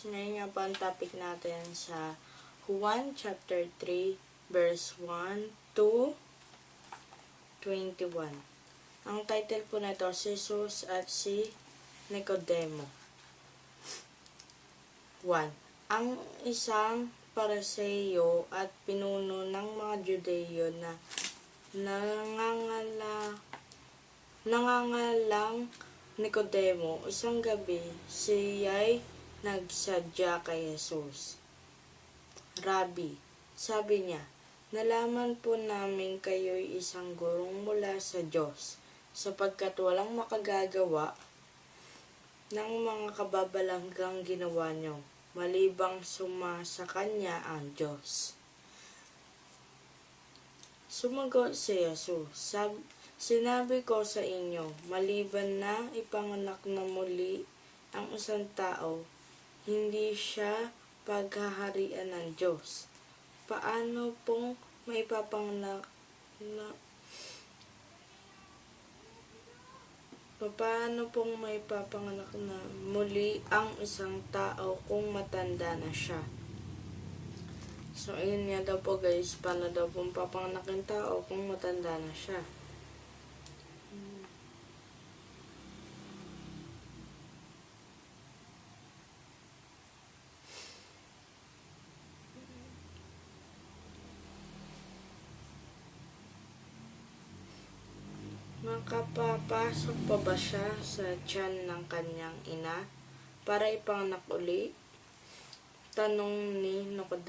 Ngayon nga po ang topic natin sa Juan chapter 3 verse 1 to 21. Ang title po nito, si Jesus at si Nicodemo. 1. Ang isang paraseyo at pinuno ng mga Judeyo na nangangala nangangalang Nicodemo, isang gabi, siya'y nagsadya kay Jesus. Rabbi, sabi niya, nalaman po namin kayo'y isang gurong mula sa Diyos, sapagkat walang makagagawa ng mga kababalanggang ginawa niyo, malibang suma sa Kanya ang Diyos. Sumagot si Jesus, sab Sinabi ko sa inyo, maliban na ipanganak na muli ang isang tao, hindi siya paghaharian ng Diyos. Paano pong maipapanganak na Paano pong may papanganak na muli ang isang tao kung matanda na siya? So, ayun nga daw po guys, paano daw pong papanganak ng tao kung matanda na siya? Makapapasok pa ba siya sa tiyan ng kanyang ina para ipanganak uli? Tanong ni Nicodemo.